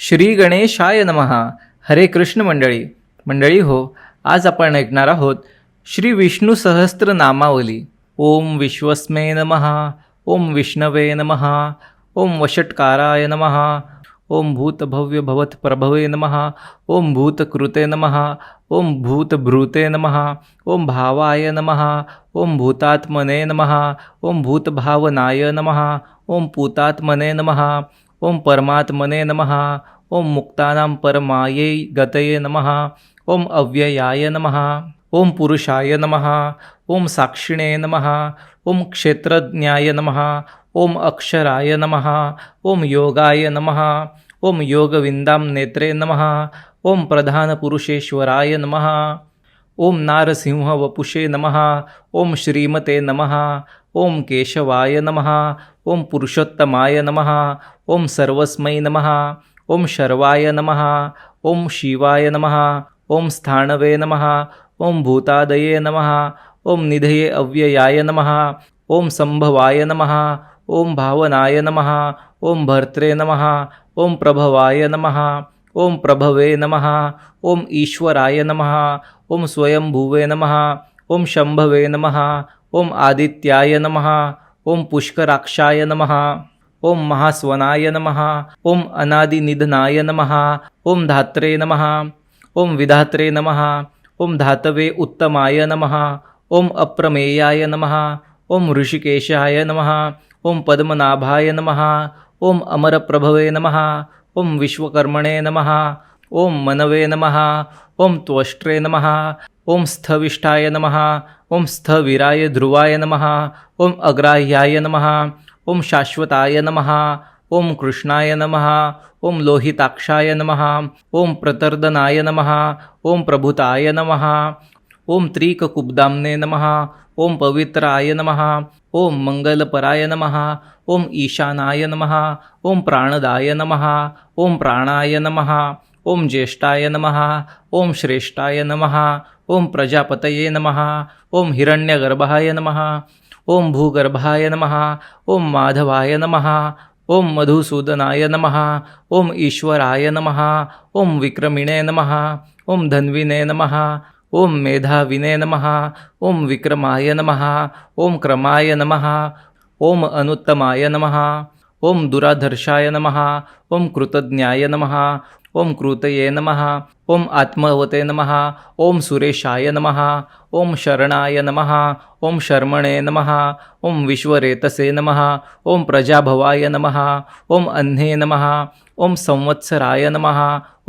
श्री गणेशाय नमहा हरे कृष्ण मंडळी. मंडळी हो आज आपण ऐकणार आहोत श्री विष्णू सहस्त्र नामावली. ओम विश्वस्मे नमहा ओम विष्णवे नमहा ओम वषटकाराय नमहा ओम भूतभव्य भवत प्रभवे नमहा ओम भूतकृते नमहा ओम भूतभृते नमहा ओम भावाय नमहा ओम भूतात्मने नमहा ओम भूतभावनाय नमहा ओम पूतात्मने नमहा ओम परमात्मने नमः ओम मुक्तानां परमायै गतये नमः ओम अव्ययाय नमः ओम पुरुषाय नमः ओम साक्षिणे नमः ओम क्षेत्रज्ञाय नमः ओम अक्षराय नमः ओम योगाय नमः ओम योगविन्दां नेत्रे नमः ओम प्रधानपुरुषेश्वराय नमः ओम नारसिंहवपुषे नमः ओम श्रीमते नमः ओम केशवाय नमः ओम पुरुषोत्तमाय नमः ओम सर्वस्मै नमः ओम शर्वाय नमः ओम शिवाय नमः ओम स्थाणवे नमः ओम भूतादये नमः ओम निधये अव्ययाय नमः ओम संभवाय नमः ओम भावनाय नमः ओम भर्त्रे नमः ओम प्रभवाय नमः ओम प्रभवे नमः ओम ईश्वराय नमः ओम स्वयंभुवे नमः ओम शंभवे नमः ओम आदित्याय नमः ओम पुष्कराक्षाय नमः ओम महास्वनाय नमः ओम अनादिनिधनाय नमः ओम धात्रे नमः ओम विधात्रे नमः ओम धातवे उत्तमाय नमः ओम अप्रमेयाय नमः ओम ऋषिकेशाय नमः ओम पद्मनाभाय नमः ओम अमरप्रभवे नमः ओम विश्वकर्मणे नमः ओम मनवे नमः ओम त्वष्ट्रे नमः ओम स्थविष्ठाय नमः ओम स्थविराय ध्रुवाय नमः ओम अग्राह्याय नमः ओम शाश्वताय नमः ओम कृष्णाय नमः ओम लोहिताक्षाय नमः ओम प्रतर्दनाय नमः ओम प्रभुताय नमः ओम त्रिककुब्दाम्ने नमः ओम पवित्राय नमः ओम मंगलपराय नमः ओम ईशानाय नमः ओम प्राणदाय नमः ओम प्राणाय नमः ओम ज्येष्ठाय नम ओम श्रेष्ठाय नम ओम प्रजापतये नम ओम हिरण्यगर्भाय नम ओम भूगर्भाय नम ओम माधवाय नम ओम मधुसूदनाय नम ओम ईश्वराय नम ओम विक्रमिणे नम ओम धन्विने नमः ओम मेधाविने नमः ओम विक्रमाय नमः ओम क्रमाय नमः ओम अनुत्तमाय नमः ओम दुराधर्षाय नमः ओम कृतज्ञाय नमः ओम कृतये नमः ओम आत्मवते नमः ओम सुरेशाय नमः ओम शरणाय नमः ओम शर्मणे नमः ओम विश्वरेतसे नमः ओम प्रजाभवाय नमः ओम अह्ने नमः ओम संवत्सराय नमः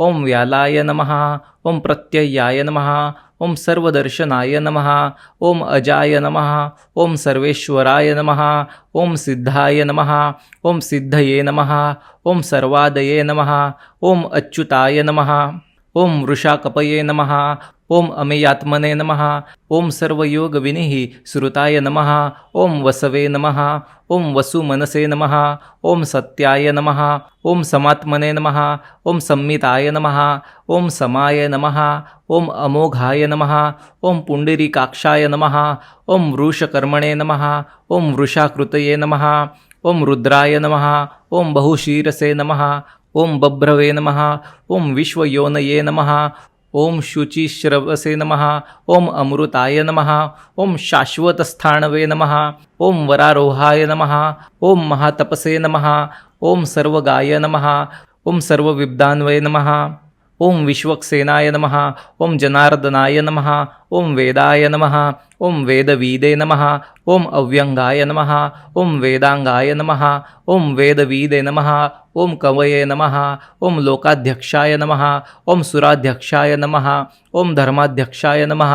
ओम व्यालाय नमः ओम प्रत्ययाय नमः ओम सर्वदर्शनाय नम, ओम अजाय नम, ओम सर्वेश्वराय नम, ओम सिद्धाय नम, ओम सिद्धये नम, ओम सर्वादये नम, ओम अच्युताय नमः। ओम वृषाकपये नम ओम अमेयात्मने नमः ओम सर्वयोगविनिः श्रुताय नम ओम वसवे नम ओम वसुमनसे नम ओम सत्याय नम ओम समात्मने नम ओम संमिताय नम ओम समाय नम ओम अमोघाय नम ओम पुण्डरीकाक्षाय नम ओम वृषकर्मणे नम ओम वृषाकृतये नम ओम रुद्राय नम ओम बहुशीरसे नमः ओम बभ्रवे नमः ओम विश्वयोनये नमः ओम शुचिश्रवसे नमः ओम अमृताय नमः ओम शाश्वतस्थाणवे नमः ओम वरारोहाय नमः ओम महातपसे नमः ओम सर्वगाय नमः ओम सर्वविद्वान्वये नमः ओम विश्वक्सेनाय नमः ओम जनार्दनाय नमः ओम वेदाय नमः ओम वेदवीदे नमः ओम अव्यंगाय नमः ओम वेदाङ्गाय नमः ओम वेदवीदे नमः ओम कवये नमः ओम लोकाध्यक्षाय नमः ओम सुराध्यक्षाय नमः ओम धर्माध्यक्षाय नमः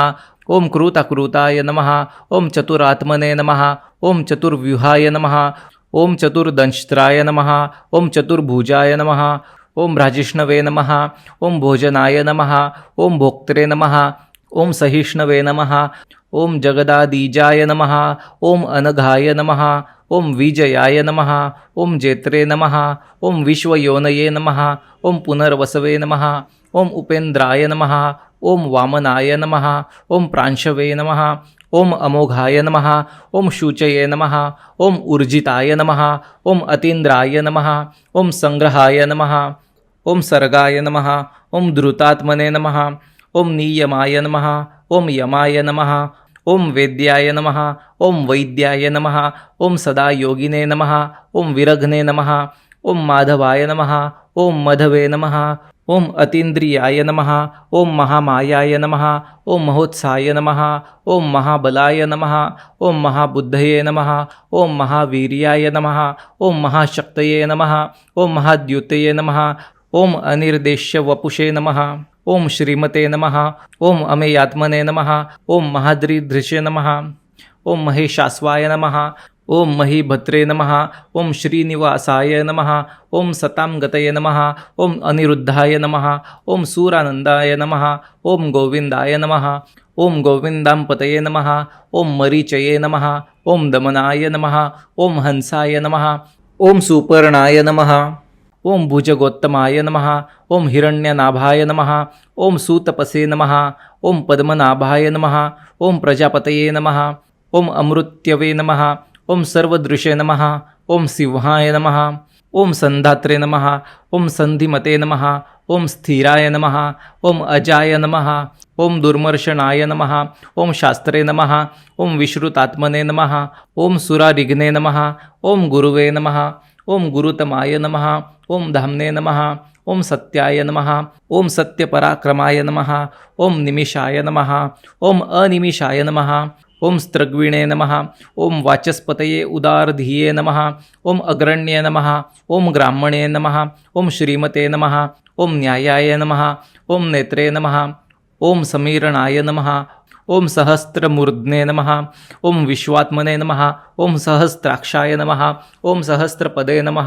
ओम कृताकृताय नमः ओम चतुरात्मने नमः ओम चतुर्व्यूहाय नमः ओम चतुर्दंष्ट्राय नमः ओम चतुर्भुजाय नमः ओम राजिष्णवे नमः ओम भोजनाय नमः ओम भोक्त्रे नमः ओम सहिष्णवे नमः ओम जगदादीजाय नमः ओम अनघाय नमः ओम विजयाय नम ओम जेत्रे नम ओम विश्वयोनये नम ओम पुनर्वसवे नम ओम उपेन्द्राय नम ओम वामनाय नम ओम प्रांशवे नम ओम अमोघाय नम ओम शूचये नम ओम ऊर्जिताय नम ओम अतीन्द्राय नम ओम संग्रहाय नम ओम सर्गाय नम ओम धृतात्मने नम ओम नीयमाय नम ओम यमाय नमः ओम वेद्याय नमः ओम वैद्याय नमः ओम सदा योगिने नमः ओम विरघ्ने नमः ओम माधवाय नमः ओम मधवे नमः ओम अतीन्द्रियाय नमः ओम महामायाय नमः ओम महोत्साय नमः ओम महाबलाय नमः ओम महाबुद्धये नमः ओम महावीर्याय नमः ओम महाशक्तये नमः ओम महाद्युतये नमः ओम अनिर्देश्य वपुषे नमः ओम श्रीमते नमः ओम अमेयात्मने नमः ओम महाद्रिधृषे नमः ओम महेशास्वाय नमः ओम महीभद्रे नमः ओम श्रीनिवासाय नमः ओम सतां गतये नमः ओम अनिरुद्धाय नमः ओम सूरानन्दाय नमः ओम गोविन्दाय नमः ओम गोविन्दाम्पतये नमः ओम मरीचये नमः ओम दमनाय नमः ओम हंसाय नमः ओम सुपर्णाय नमः ओम भुजगोत्तमाय नमः ओम हिरण्यनाभाय नमः ओम सूतपसे नमः ओम पद्मनाभाय नमः ओम प्रजापतये नमः ओम अमृत्यवे नमः ओम सर्वदृशे नमः ओम सिंहाय नमः ओम संधात्रे नमः ओम संधिमते नमः ओम स्थिराय नमः ओम अजाय नमः ओम दुर्मर्शनाय नमः ओम शास्त्रे नमः ओम विश्रुतात्मने नमः ओम सुरारिघ्ने नमः ओम गुरुवे नमः ओम गुरुतमाय नमः ओम धाम्ने नमः ओम सत्याय नमः ओम सत्यपराक्रमाय नमः ओम निमिषाय नमः ओम अनिमिषाय नमः ओम स्त्रग्विणे नमः ओम वाचस्पतये उदारधिये नमः ओम अग्रण्ये नमः ओम ग्राह्मणे नमः ओम श्रीमते नमः ओम न्यायाय नमः ओम नेत्रे नमः ओम समीरणाय नमः ओम सहस्त्रमूर्ध्ने नम ओम विश्वात्मने नम ओम सहस्राक्षाय नम ओम सहस्रपदे नम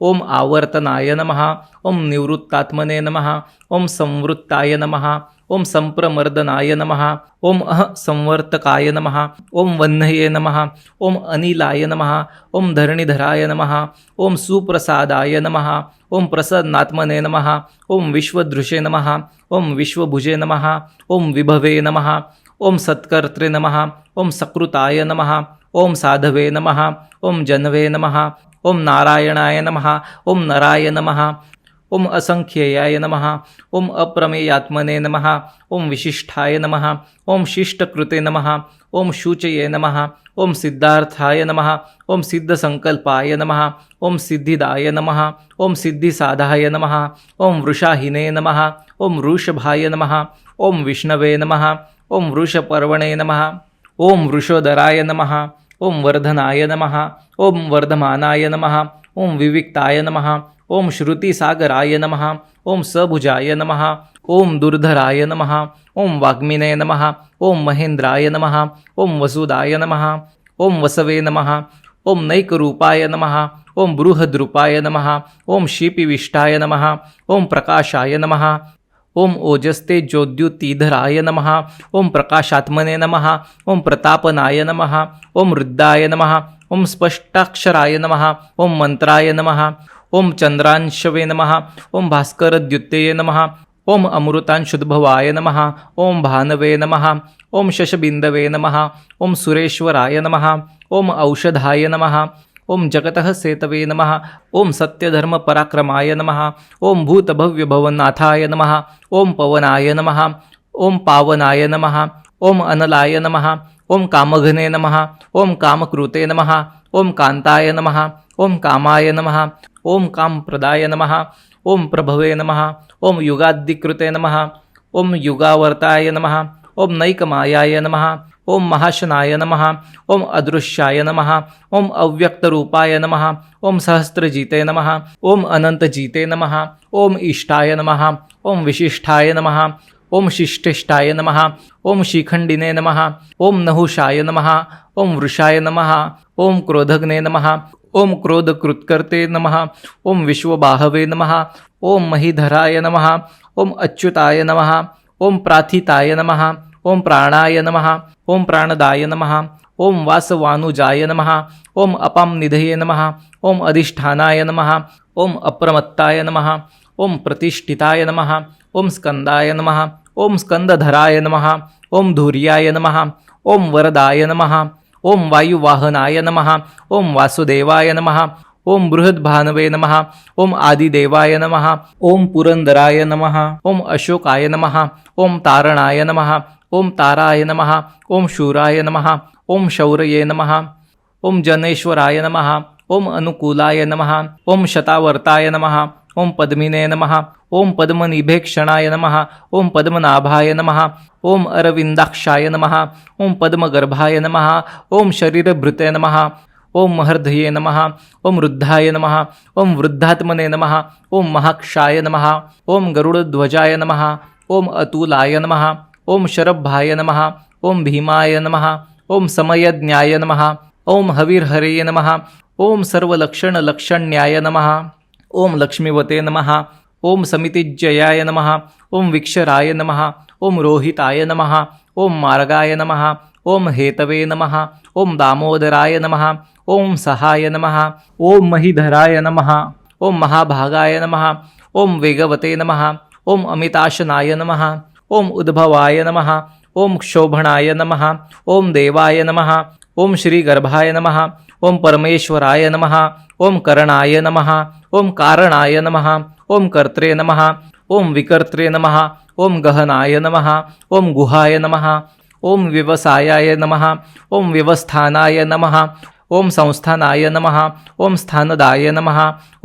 ओम आवर्तनाय नम ओम निवृत्तात्मने नम ओम संवृत्ताय नम ओम संप्रमर्दनाय नम ओम अह संवर्तकाय नम ओम वह्नये नम ओम अनिलाय नम ओम धरणिधराय नम ओम सुप्रसादाय नम ओम प्रसन्नात्मने नम ओम विश्वदृशे नम ओम विश्वभुजे नम ओम विभवे नमः ओम सत्कर्त्रे नमः ओम सकृताय नमः ओम साधवे नमः ओम जनवे नमः ओम नारायणाय नमः ओम नराय नमः ओम असंख्ययाय नमः ओम अप्रमेयात्मने नमः ओम विशिष्ठाय नमः ओम शिष्टकृते नमः ओम शूचये नमः ओम सिद्धार्थाय नमः ओम सिद्धसंकल्पाय नमः ओम सिद्धिदाय नमः ओम सिद्धिसाधाय नमः ओम वृषाहिने नमः ओम वृषभाय नमः ओम विष्णवे नमः ओम वृषपर्वणे नमः ओम वृषोदराय नमः ओम वर्धनाय नमः ओम वर्धमानाय नमः ओम विविक्ताय नमः ओम श्रुतिसागराय नमः ओम सबुजाय नमः ओम दुर्धराय नमः ओम वाग्मिने नमः ओम महेन्द्राय नमः ओम वसुदाय नमः ओम वसवे नमः ओम नैकरूपाय नमः ओम बृहद्रूपाय नमः ओम शिपिविष्टाय नमः ओम प्रकाशाय नमः ओम ओजस्ते ज्योद्युतीधराय नमः ओम प्रकाशात्मने नम ओम प्रतापनाय नम ओम रुद्राय नम ओम स्पष्टाक्षराय नम ओम मंत्राय नम ओम चंद्रांशवे नमः ओम भास्करद्युत्तये नम ओम अमृतांशुद्भवाय नम ओम भानवे नम ओम शशबिंदवे नम ओम सुरेश्वराय नम ओम औषधाय नमः ओम जगतः सेतवे नमः ओम सत्यधर्मपराक्रमाय नमः ओम भूतभव्यभवनाथाय नमः ओम पवनाय नमः ओम पावनाय नमः ओम अनलाय नमः ओम कामघने नमः ओम कामकृते नमः ओम कान्ताय नमः ओम कामाय नमः ओम कामप्रदाय नमः ओम प्रभवे नमः ओम युगादिकृते नमः ओम युगावर्ताय नमः ओम नैकमायाय नमः ओम महाशनाय नमः ओम अदृश्याय नमः ओम अव्यक्तरूपाय नमः ओम सहस्त्रजीते नमः ओम अनन्तजीते नमः ओम इष्टाय नमः ओम विशिष्टाय नमः ओम शिष्टिष्टाय नमः ओम शिखण्डिने नमः ओम नहुषाय नमः ओम वृषाय नमः ओम क्रोधग्ने नमः ओम क्रोधकृत्कर्ते नमः ओम विश्वबाहवे नमः ओम महीधराय नमः ओम अच्युताय नमः ओम प्राथिताय नमः ओम प्राणाय नमः ओम प्राणदाय नमः ओम वासवानुजाय नमः ओम अपां निधये नमः ओम अधिष्ठानाय नमः ओम अप्रमत्ताय नमः ओम प्रतिष्ठिताय नमः ओम स्कंदाय नमः ओम स्कंदधराय नमः ओम धूर्याय नमः ओम वरदाय नमः ओम वायुवाहनाय नमः ओम वासुदेवाय नमः ओम बृहद्भानवे नमः ओम आदिदेवाय नमः ओम पुरंदराय नमः ओम अशोकाय नमः ओम तारणाय नमः ओम ताराय नमः ओम शूराय नमः ओम शौर्ये नमः ओम जनेश्वराय नमः ओम अनुकूलाय नमः ओम शतावर्ताय नमः ओम पद्मिने नमः ओम पद्मनिभेक्षणाय नमः ओम पद्मनाभाय नमः ओम अरविन्दाक्षाय नमः ओम पद्मगर्भाय नमः ओम शरीरभृते नमः ओम महर्धये नम ओम वृद्धाय नम ओम वृद्धात्मने नम ओम महाक्षाय नम ओम गरुडध्वजाय नम ओम अतुलाय नम ओम शरभाय नम ओम भीमाय नम ओम समयज्ञाय नम ओम हविर्हरये नम ओम सर्वलक्षणलक्षण्याय नम ओम लक्ष्मीवते नम ओम समितिजयाय नम ओम विक्षराय नम ओम रोहिताय नम ओम मार्गाय नम ओम हेतवे नम ओम दामोदराय नमः ओम सहाय नमः ओम महीधराय नमः ओम महाभागाय नमः ओम वेगवते नमः ओम अमिताशनाय नमः ओम उद्भवाय नमः ओम क्षोभणाय नमः ओम देवाय नमः ओम श्रीगर्भाय नमः ओम परमेश्वराय नमः ओम करणाय नमः ओम कारणाय नमः ओम कर्त्रे नमः ओम विकर्त्रे नमः ओम गहनाय नमः ओम गुहाय नमः ओम व्यवसायाय नमः ओम व्यवस्थानाय नमः ओम संस्थानाय नमः ओम स्थानदाय नमः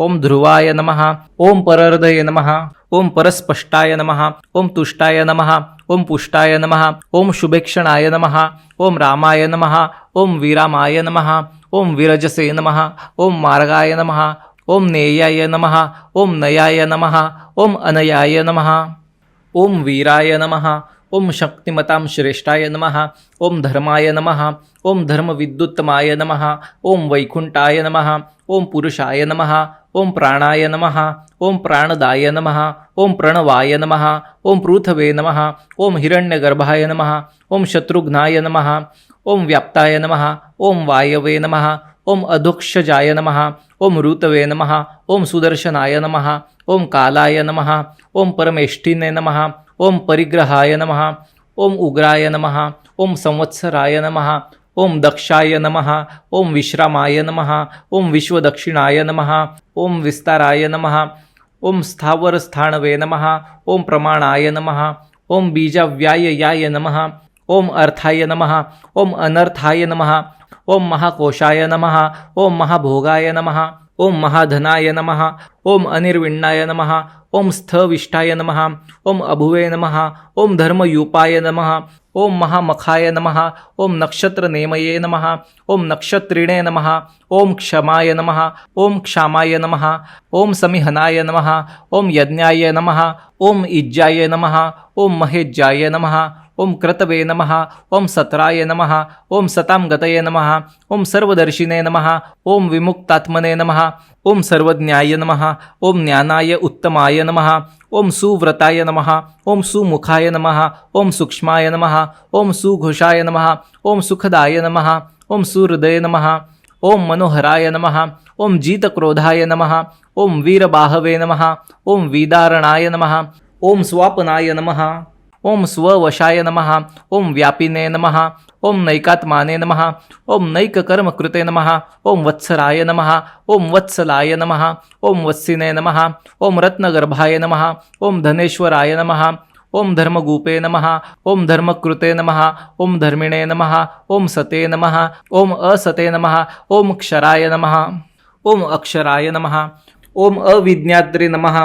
ओम ध्रुवाय नमः ओम परहृदय नमः ओम परस्पष्टाय नमः ओम तुष्टाय नमः ओम पुष्टाय नमः ओम शुभेक्षणाय नमः ओम रामाय नमः ओम विरामाय नमः ओम विरजसे नमः ओम मार्गाय नमः ओम नेयाय नमः ओम नयाय नमः ओम अनयाय नमः ओम वीराय नमः ओम शक्तिमतां श्रेष्ठाय नमः ओम धर्माय नमः ओम धर्मविद्युत्तमाय नमः ओम वैकुण्ठाय नमः ओम पुरुषाय नमः ओम प्राणाय नमः ओम प्राणदाय नमः ओम प्रणवाय नमः ओम पृथवे नमः ओम हिरण्यगर्भाय नमः ओम शत्रुघ्नाय नमः ओम व्याप्ताय नमः ओम वायवे नमः ओम अधोक्षजाय नमः ओम ऋतवे नमः ओम सुदर्शनाय नमः ओम कालाय नमः ओम परमेष्ठिने नमः ओम परिग्रहाय नमः ओम उग्राय नमः ओम संवत्सराय नमः ओम दक्षाय नमः ओम विश्रामाय नमः ओम विश्वदक्षिणाय नमः ओम विस्ताराय नमः ओम स्थावर स्थावरस्थाणवे नमः ओम प्रमाणाय नमः ओम बीजाव्याययाय नमः ओम अर्थाय नमः ओम अनर्थाय नमः ओम महाकोशाय नमः ओम महाभोगाय नमः ओम महाधनाय नमः ओम अनिर्विण्णाय नमः ओम स्थविष्ठाय नमः ओम अभुवे नमः ओम धर्मयूपाय नमः ओम महामखाय नमः ओम नक्षत्रनेमये नमः ओम नक्षत्रिणे नमः ओम क्षमाय नमः ओम क्षामाय नमः ओम समिहनाय नमः ओम यज्ञाय नमः ओम इज्जाय नमः ओम महेज्जाय नमः ओम क्रतवे नम ओम सत्राय नम ओम सतां गतये नम ओम सर्वदर्शिने नम ओम विमुक्तात्मने नम ओम सर्वज्ञाय नम ओम ज्ञानाय उत्तमाय नम ओम सुव्रताय नम ओम सुमुखाय नम ओम सूक्ष्माय नम ओम सुघोषाय नम ओम सुखदाय नम ओम सुहृदय नम ओम मनोहराय नम ओम जितक्रोधाय नम ओम वीरबाहवे नम ओम विदारणाय नम ओम स्वापनाय नमः ओम स्ववशाय नम ओम व्यापिने नमः ओम नैकात्माने नमः ओम नैककर्मकृते नम ओम वत्सराय नम ओम वत्सलाय नम ओम वत्सिने नम ओम रत्नगर्भाय नम ओम धनेश्वराय नम ओम धर्मगूपे नम ओम धर्मकृते नम ओम धर्मिणे नम ओम सते नम ओम असते नम ओम क्षराय नम ओम अक्षराय नम ओम अविज्ञात्रे नमः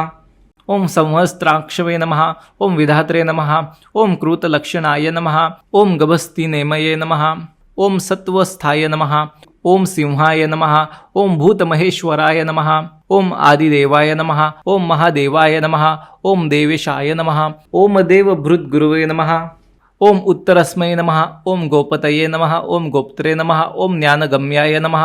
ओम संवस्त्राक्षवे नम ओं विधात्रे नम ओम कृतलक्षणाय नम ओम गभस्तिनेमये नम ओम सत्वस्थाय नम ओम सिंहाय नम ओं भूतमहेश्वराय नम ओं आदिदेवाय नम ओं महादेवाय नम ओं देवेशाय नम ओम देवभृद्गुरुवे नमः ओम उत्तरस्मै नमः ओम गोपतये नमः ओम गोप्त्रे नमः ओम ज्ञानगम्याय नमः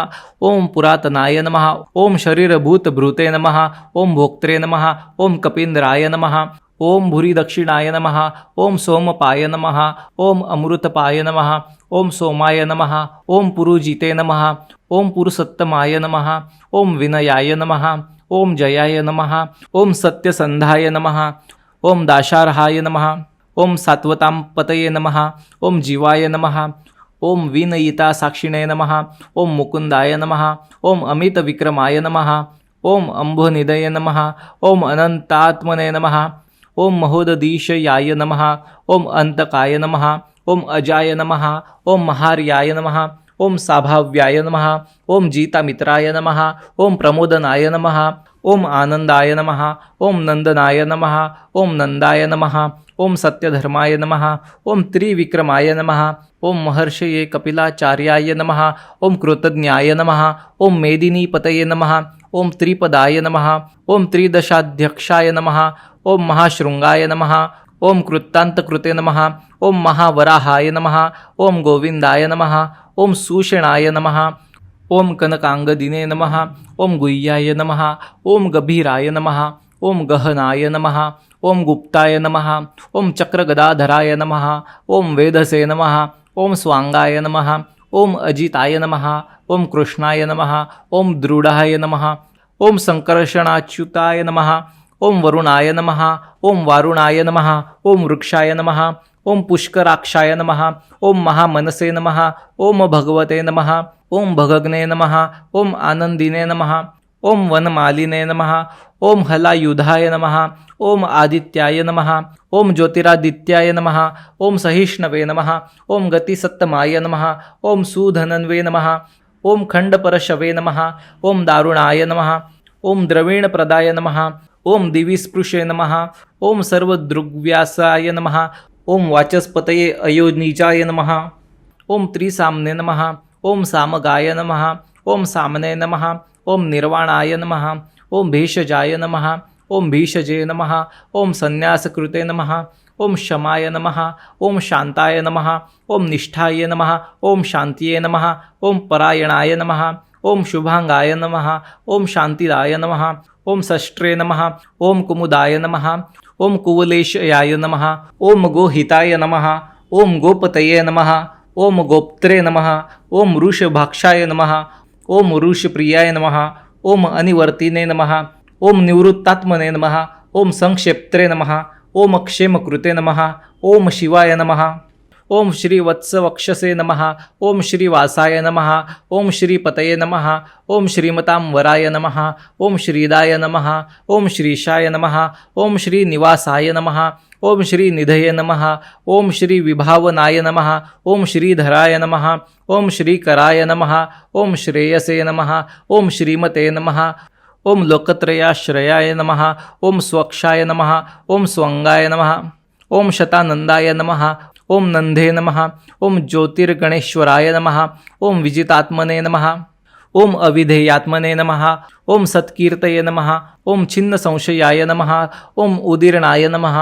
ओम पुरातनाय नमः ओम शरीरभूतभृते नमः ओम भोक्त्रे नमः ओम कपीन्द्राय नमः ओम भूरिदक्षिणाय नमः ओम सोमपाय नमः ओम अमृतपाय नमः ओम सोमाय नमः ओम पुरुजिते नमः ओम पुरुषोत्तमाय नमः ओम विनयाय नमः ओम जयाय नमः ओम सत्यसन्धाय नमः ओम दाशार्हाय नमः ओम सात्वतां पतये नमः ओम जीवाय नम ओम विनयिता साक्षिणे नमः ओम मुकुंदाय नमः ओम अमित विक्रमाय नमः ओम अंभोनिदय नमः ओम अनंतात्मने नमः ओम महोदधीशयाय नमः ओम अंतकाय नम ओम अजाय नम ओम महार्याय नमः ओम साभाव्याय नम ओम जीतामित्राय नम ओम प्रमोदनाय नम ओम आनंदाय नम ओम नंदनाय नम ओम नंदाय नम ओम सत्यधर्माय नम ओम त्रिविक्रमाय नम ओम महर्षये कपिलाचार्याय नम ओम कृतज्ञाय नम ओम मेदिनीपतये नम ओम त्रिपदाय नम ओम त्रिदशाध्यक्षाय नम ओम महाशृंगाय नमः ओम कृत्तान्तकृते नम ओम महावराहाय नम ओम गोविंदाय नम ओम सुषणाय नम ओम कनकांगदिने नम ओम गुह्याय नम ओम गभीराय नम ओम गहनाय नम ओम गुप्ताय नम ओम चक्रगदाधराय नम ओम वेदसे नम ओम स्वांगाय नम ओम अजिताय नम ओम कृष्णाय नम ओम दृढाय नम ओम संकर्षणाच्युताय नमः ओम वरुणाय नम ओम वारुणाय नम ओम वृक्षाय नम ओम पुष्कराक्षाय नम ओम महामनसे नम ओम भगवते नम ओम भगग्ने नम ओम आनंदिने नम ओम वनमालिने नम ओम हलायुधाय नम ओम आदित्याय नम ओम ज्योतिरादित्याय नम ओम सहिष्णवे नम ओम गतिसत्तमाय नमः ओम सुधनन्वे नमः ओम खण्डपरशवे नमः ओम दारुणाय नमः ओम द्रवीणप्रदाय नमः ओम दिविस्पृशे नमः ओम सर्वदृग्व्यासाय नमः ओम वाचस्पतये अयोनिजाय नमः ओम त्रिसाम्ने नमः ओम सामगाय नमः ओम सामने नमः ओम निर्वाणाय नमहा ओम भेषजाय नमः ओम भीषजे नमः ओम संन्यासकृते नमः ओम शमाय नमः ओम शान्ताय नमः ओम निष्ठाय नमः ओम शान्तिये नमः ओम परायणाय नमः ओम शुभांगाय नमः ओम शांतिदाय नमः ओम षष्ट्रे नमः ओम कुमुदाय नमः ओम कुवलेशयाय नमः ओम गोहिताय नमः ओम गोपतये नमः ओम गोप्त्रे नमः ओम वृषभाक्षाय नमः ओम वृषप्रियाय नमः ओम अनिवर्तिने नमः ओम निवृत्तात्मने नमः ओम संक्षेप्त्रे नमः ओम क्षेमकृते नमः ओम शिवाय नमः ओम श्री वत्सवक्षसे नमः ओम श्रीवासाय नमः ओम श्रीपतये नमः ओम श्रीमतां वराय नमः ओम श्रीदाय नमः ओम श्रीशाय नमः ओम श्रीनिवासाय नमः ओम श्रीनिधये नमः ओम श्रीविभावनाय नमः ओम श्रीधराय नमः ओम श्रीकराय नमः ओम श्रेयसे नमः ओम श्रीमते नमः ओम लोकत्रयाश्रयाय नमः ओम स्वक्षाय नमः ओम स्वंगाय नमः ओम शतानंदाय नमः ओम नंदे नमः ओम ज्योतिर्गणेश्वराय नमः ओम विजितात्मने नमः ओम अविधेयात्मने नमः ओम सत्कीर्तये नमः ओम छिन्नसंशयाय नमः ओम उदीर्णाय नमः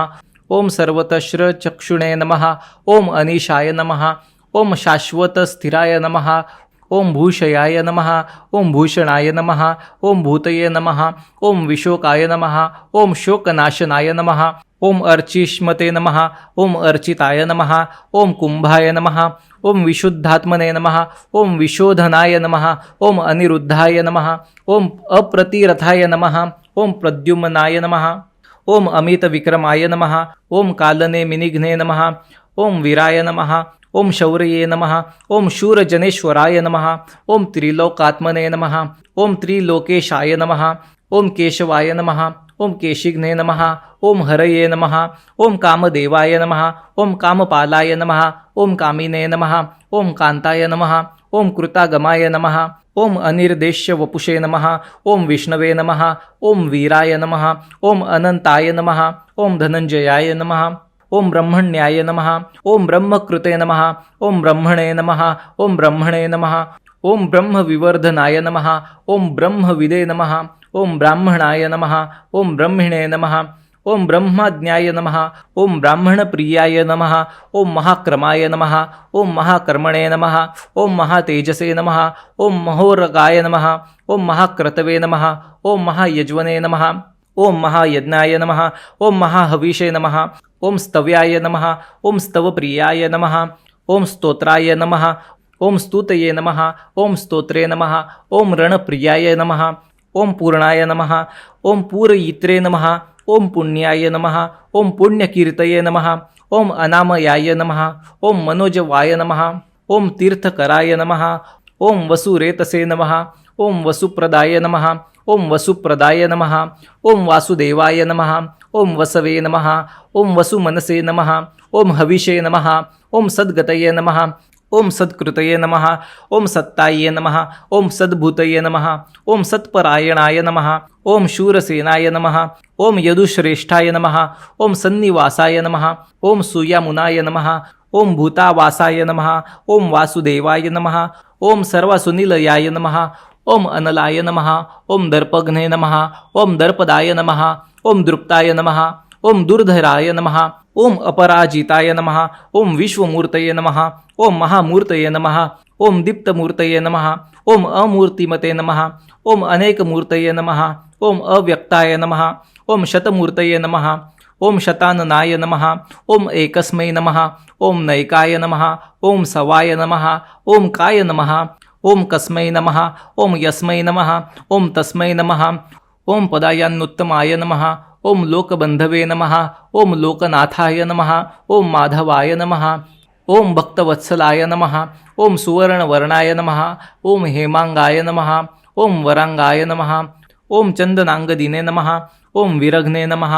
ओम सर्वतश्रचक्षुणे नमः ओम अनिशाय नमः ओम शाश्वतस्थिराय नमः ओम भूषयाय नमः ओम भूषणाय नमः ओम भूतये नमः ओम विशोकाय नमः ओम शोकनाशनाय नमः ओम अर्चिष्मते नम ओम अर्चिताय नम ओम कुंभाय नम ओम विशुद्धात्मने नम ओम विशोधनाय नम ओम अनिरुद्धाय नम ओम अप्रतिरथाय नम ओम प्रद्युम्नाय नम ओम अमितविक्रमाय नम ओम कालने मिनिघ्ने नमः ओम वीराय नम ओम शौर्ये नम ओम शूरजनेश्वराय नम ओम त्रिलोकात्मने नम ओम त्रिलोकेशाय नम ओम केशवाय नमः ओम केशिघ्ने नमः ओम हरये नमः ओम कामदेवाय नमः ओम कामपालाय नमः ओम कामिने नमः ओम कान्ताय नमः ओम कृतागमाय नमः ओम अनिर्देश्य वपुषे नमः ओम विष्णवे नमः ओम वीराय नमः ओम अनंताय नमः ओम धनंजयाय नमः ओम ब्रह्मण्याय नमः ओम ब्रह्मकृते नमः ओम ब्रह्मणे नमः ओम ब्रह्मणे नमः ओम ब्रह्मविवर्धनाय नमः ओम ब्रह्मविदे नमः ओम ब्राह्मणाय नमः ओम ब्रह्मिणे नमः ओम ब्रह्मज्ञाय नमः ओम ब्राह्मणप्रियाय नमः ओम महाक्रमाय नमः ओम महाकर्मणे नमः ओम महातेजसे नमः ओम महोरगाय नमः ओम महाक्रतवे नमः ओम महायज्वने नमः ओम महायज्ञाय नमः ओम महाहविषे नमः ओम स्तव्याय नमः ओम स्तवप्रियाय नमः ओम स्तोत्राय नमः ओम स्तुतये नमः ओम स्तोत्रे नमः ओम रणप्रियाय नमः ओम पूर्णाय नमः ओम पूरयित्रे नमः ओम पुण्याय नमः ओम पुण्यकीर्तये नमः ओम अनामयाय नमः ओम मनोजवाय नमः ओम तीर्थकराय नमः ओम वसुरेतसे नमः ओम वसुप्रदाय नमः ओम वसुप्रदाय नमः ओम वासुदेवाय नमः ओम वसवे नमः ओम वसुमनसे नमः ओम हविषे नमः ओम सद्गतये नमः ओम सत्कृतये नमः ओम सत्ताये नमः ओम सद्भूतये नमः ओम सत्परायणाय नमः ओम शूरसेनाय नमः ओम यदुश्रेष्ठाय नमः ओम सन्निवासाय नमः ओम सूयामुनाय नमः ओम भूतावासाय नमः ओम वासुदेवाय नमः ओम सर्वसुनिलयाय नमः ओम अनलाय नमः ओम दर्पघ्ने नमः ओम दर्पदाय नमः ओम दृप्ताय नमः ओम दुर्धराय नमः ओम अपराजिताय नमः ओम विश्वमूर्तये नमः ओम महामूर्तये नमः ओम दीप्तमूर्तये नमः ओम अमूर्तिमते नमः ओम अनेकमूर्तये नमः ओम अव्यक्ताय नमः ओम शतमूर्तये नमः ओम शताननाय नमः ओम एकस्मै नमः ओम नैकाय नमः ओम सवाय नमः ओम काय नमः ओम कस्मै नमः ओम यस्मै नमः ओम तस्मै नमः ओम पदायान्नुत्तमाय नमः ओम लोकबंधवे नमः ओम लोकनाथाय नमः ओम माधवाय नमः ओम भक्तवत्सलाय नमः ओम सुवर्णवर्णाय नमः ओम हेमांगाय नमः ओम वरांगाय नमः ओम चंदनांगदिने नमः ओम विरघ्ने नमः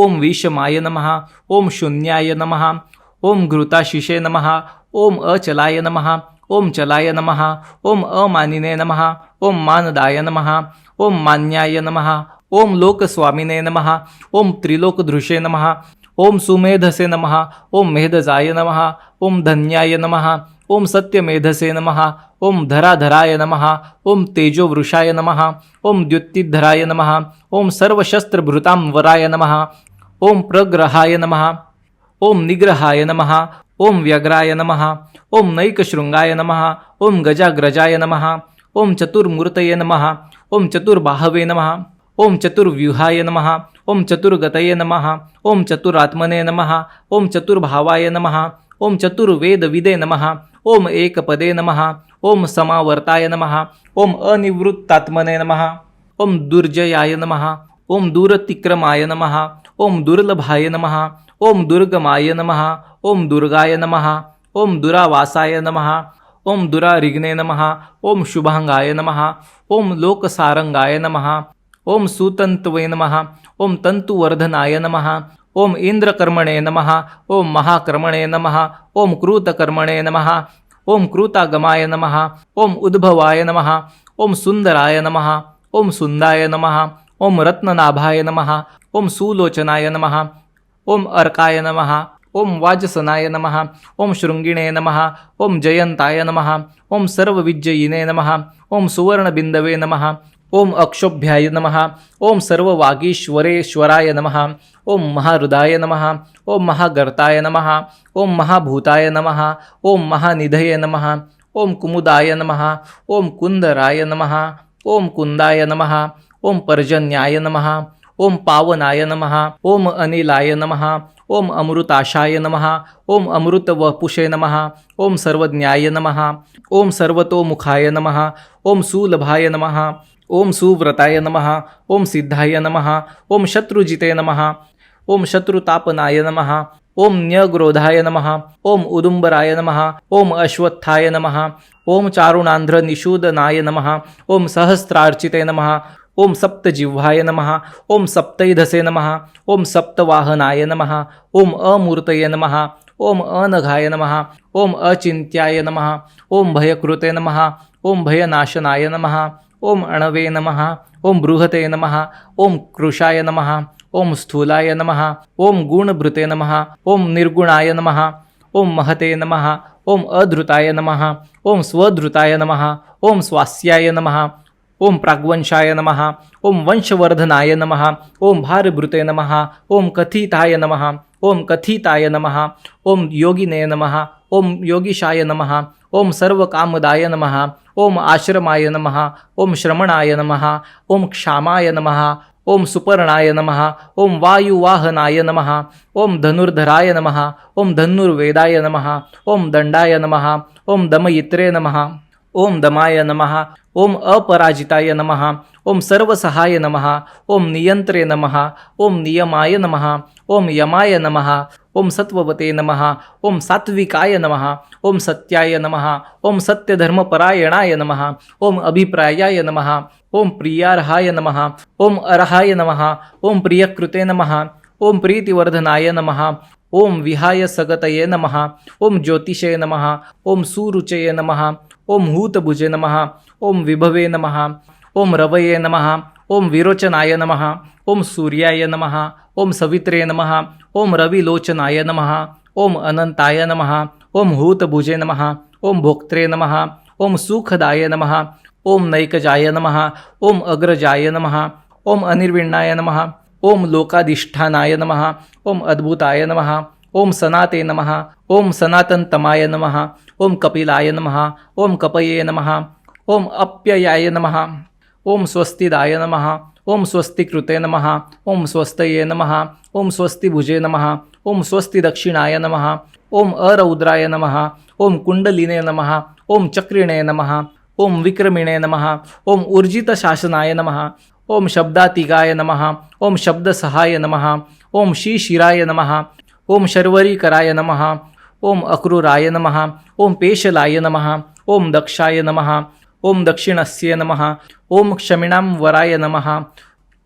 ओम विषमाय नमः ओम शून्याय नमः ओम घृताशिषे नमः ओम अचलाय नमः ओम चलाय नमः ओम अमानिने नमः ओम मानदाय नमः ओम मान्याय नमः ओम लोक लोकस्वामिने नम ओम त्रिलोकधृषे नम ओम सुमेधसे नम ओम मेधजाय नम ओम धन्याय नमः ओम सत्यमेधसे नम ओम धराधराय नम ओम तेजोवृषाय नम ओम द्युत्तिधराय नम ओम सर्वशस्त्रभृतां वराय नमः ओम प्रग्रहाय नम ओम निग्रहाय नम ओम व्यग्राय नम ओम नैकशृंगाय नम ओम गजाग्रजाय नम ओम चतुर्मूर्तये नम ओम चतुर्बाहवे नमः ओम चतुर्व्यूहाय नमः ओम चतुर्गतये नमः ओम चतुरात्मने नमः ओम चतुर्भावाय नमः ओम चतुर्वेदविदे नम ओम एकपदे नम ओम समावर्ताय नम ओम अनिवृत्तात्मने नम ओम दुर्जयाय नम ओम दूरतिक्रमाय नम ओम दुर्लभाय नम ओम दुर्गमाय नम ओम दुर्गाय नमः ओम दुरावासाय नमः ओम दुरारिग्ने नम ओम शुभांगाय नम ओम लोकसारंगाय नमः ओम सुतंत्वे नम ओम तंतुवर्धनाय नम ओम इंद्रकर्मणे नम ओम महाकर्मणे नम ओम क्रूतकर्मणे नम ओम क्रूतागमाय नम ओम उद्भवाय नम ओम सुंदराय नम ओम सुंदाय नम ओम रत्ननाभाय नम ओम सुलोचनाय नम ओम अर्काय नम ओम वाजसनाय नम ओम शृंगिणे नम ओम जयंताय नम ओम सर्वविजयिने नम ओम सुवर्णबिंदवे नमः ओम अक्षोभ्याय नमः ओम सर्ववागीश्वरेश्वराय नमः ओम महाहृदाय नमः ओम महागर्ताय नमः ओम महाभूताय नमः ओम महानिधये नमः ओम कुमुदाय नमः ओम कुंदराय नमः ओम कुंदाय नमः ओम पर्जन्याय नमः ओम पावनाय नमः ओम अनिलाय नमः ओम अमृताशाय नमः ओम अमृतवपुषे नमः ओम सर्वज्ञाय नमः ओम सर्वतोमुखाय नमः ओम सुलभाय नमः ओम सुव्रताय नमः ओम सिद्धाय नमः ओम शत्रुजिते नमः ओम शत्रुतापनाय नमः ओम न्यग्रोधाय नमः ओम उदुम्बराय नमः ओम अश्वत्थाय नमः ओम चारुणान्ध्रनिषूदनाय नमः ओम सहस्रार्चिते नमः ओम सप्तजिह्वाय नमः ओम सप्तैधसे नमः ओम सप्तवाहनाय नमः ओम अमूर्तये नमः ओम अनघाय नमः ओम अचिन्त्याय नमः ओम भयकृते नमः ओम भयनाशनाय नमः ओम अणवे नमः ओम बृहते नमः ओम कृशाय नमः ओम स्थूलाय नमः ओम गुणभृते नमः ओम निर्गुणाय नमः ओम महते नमः ओम अधृताय नमः ओम स्वधृताय नमः ओम स्वास्याय नमः ओम प्राग्वंशाय नमः ओम वंशवर्धनाय नमः ओम भारभृते नमः ओम कथिताय नमः ओम कथिताय नमः ओम योगिने नमः ओम योगीशाय नमः ओम सर्वकामदाय नमः ओम आश्रमाय नमः ओम श्रमणाय नमः ओम क्षामाय नमः ओम सुपर्णाय नमः ओम वायुवाहनाय नमः ओम धनुर्धराय नमः ओम धनुर्वेदाय नमः ओम दंडाय नमः ओम दमयित्रे नमः ओम दमाय नमः ओम अपराजिताय नमः ओम सर्वसहाय नमः ओम नियंत्रे नमः ओम नियमाय नमः ओम यमाय नमः ओम सत्ववते नमः ओम सात्विकाय नमः ओम सत्याय नमः ओम सत्यधर्मपरायणाय नमः ओम अभिप्रायाय नमः ओम प्रियार्हाय नमः ओम अर्हाय नमः ओम प्रियकृते नमः ओम प्रीतिवर्धनाय नमः ओम विहाय सगतये नमः ओम ज्योतिषे नमः ओम सुरुचये नमः ओम हूतभुजे नमः ओम विभवे नमः ओम रवये नमः ओम विरोचनाय नमः ओम सूर्याय नमः ओम सवित्रे नमः ओम रविलोचनाय नम ओम अनंताय नम ओम हूतभुजे नम ओम भोक्त्रे नम ओम सुखदाय नम ओम नैकजाय नम ओम अग्रजाय नम ओम अनिर्विण्णाय नम ओम लोकाधिष्ठानाय नम ओम अद्भुताय नम ओम सनाते नम ओम सनातनतमाय नम ओम कपिलाय नम ओम कपये नम ओम अप्ययाय नम ओम स्वस्तिदाय नमः ओम स्वस्तिकृते नमः ओम स्वस्तये नमः ओम स्वस्तिभुजे नमः ओम स्वस्तिदक्षिणाय नम ओम अरौद्राय नम ओम कुण्डलिने नम ओम चक्रिणे नमः ओम विक्रमिणे नमः ओम ऊर्जित शासनाय नम ओम शब्दातिगाय नम ओम शब्दसहाय नम ओम श्रीशिराय नम ओम शर्वरीकराय नम ओम अक्रूराय नम ओम पेशलाय नम ओम दक्षाय नमः ओम दक्षिणस्य नमः ओम क्षमिणां वराय नमः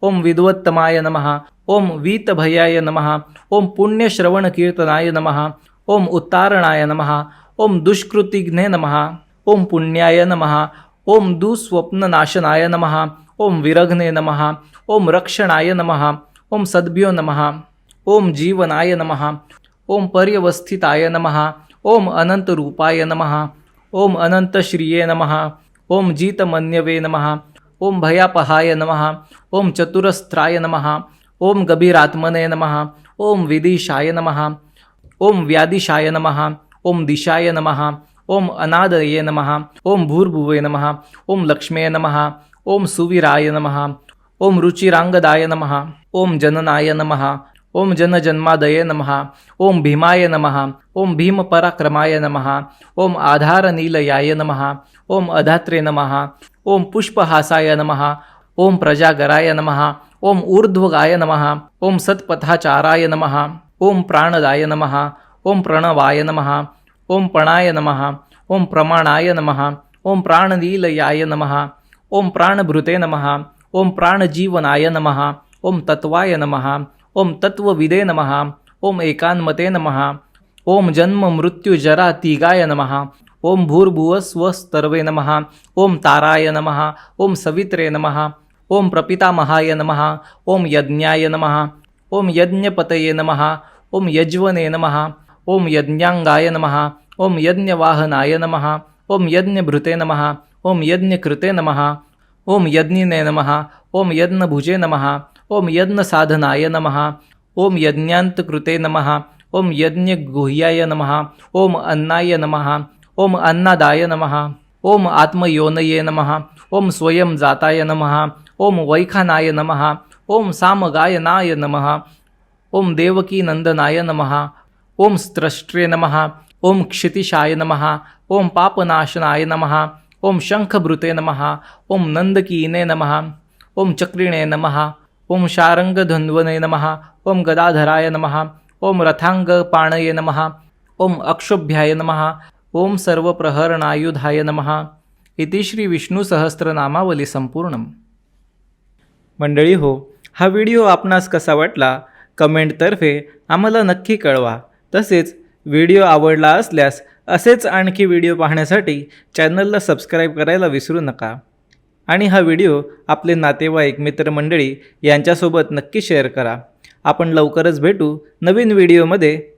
ओम विद्वत्तमाय नमः ओम वीतभयाय नमः ओम पुण्यश्रवणकीर्तनाय नमः ओम उत्तारणाय नमः ओम दुष्कृतिघ्ने नमः ओम पुण्याय नमः ओम दुःस्वप्ननाशनाय नमः ओम विरघ्ने नमः ओम रक्षणाय नमः ओम सद्भ्यो नमः ओम जीवनाय नमः ओम पर्यवस्थिताय नमः ओम अनंतरूपाय नमः ओम अनंतश्रिये नमः ओम जितमन्यवे नमः ओम भयापहाय नमः ओम चतुरस्त्राय नमः ओम गभीरात्मने नमः ओम विदिशाय नमः ओम व्यादिशाय नमः ओम दिशाय नमः ओम अनादये नमः ओम भूर्भुवे नमः ओम लक्ष्मे नमः ओम सुवीराय नमः ओम रुचिरांगदाय नमः ओम जननाय नमः ओम जनजन्मादये नमः ओम भीमाय नमः ओम भीमपराक्रमाय नमः ओम आधारनीलयाय नमः ओम अधात्रे नमः ओम पुष्पहासाय नमः ओम प्रजागराय नमः ओम ऊर्ध्वगाय नमः ओम सत्पथाचाराय नमः ओम प्राणदाय नमः ओम प्रणवाय नमः ओम पणाय नमः ओम प्रमाणाय नमः ओम प्राणनीलयाय नमः ओम प्राणभृते नमः ओम प्राणजीवनाय नमः ओम तत्वाय नमः ओम तत्वविदे नमः ओम एकान्मते नमः ओम जन्म मृत्यु जरा तिगाय नमः ओम भूर्भुवस्वस्तर्वे नम ओम ताराय नम ओम सवित्रे नम ओम प्रपितामहाय नम ओम यज्ञाय नम ओम यज्ञपतये नम ओम यज्वने नम ओम यज्ञांगाय नम ओम यज्ञवाहनाय नमः ओम यज्ञभृते नमः ओम यज्ञकृते नमः ओम यज्ञिने नमः ओम यज्ञभुजे नमः ओम यज्ञसाधनाय नम ओम यज्ञान्तकृते नम ओम यज्ञगुह्याय नम ओम अन्नाय नमः ओम अन्नादाय नमः ओम आत्मयोनये नमः ओम स्वयं जाताय नमः ओम वैखानाय नमः ओम सामगायनाय नमः ओम देवकीनन्दनाय नमः ओम स्त्रष्ट्रे नमः ओम क्षितिशाय नमः ओम पापनाशनाय नमः ओम शङ्खभृते नमः ओम नन्दकीने नमः ओम चक्रिणे नमः ओम शारङ्गधन्वने नमः ओम गदाधराय नमः ओम रथाङ्गपाणये नमः ओम अक्षोभ्याय नमः ओम सर्वप्रहरणायुधाय नमहा इति श्री विष्णू विष्णुसहस्रनामावली संपूर्ण मंडळी हो हा व्हिडिओ आपणास कसा वाटला कमेंटतर्फे आम्हाला नक्की कळवा. तसेच व्हिडिओ आवडला असल्यास असेच आणखी व्हिडिओ पाहण्यासाठी चॅनलला सबस्क्राईब करायला विसरू नका. आणि हा व्हिडिओ आपले नातेवाईक मित्रमंडळी यांच्यासोबत नक्की शेअर करा. आपण लवकरच भेटू नवीन व्हिडिओमध्ये.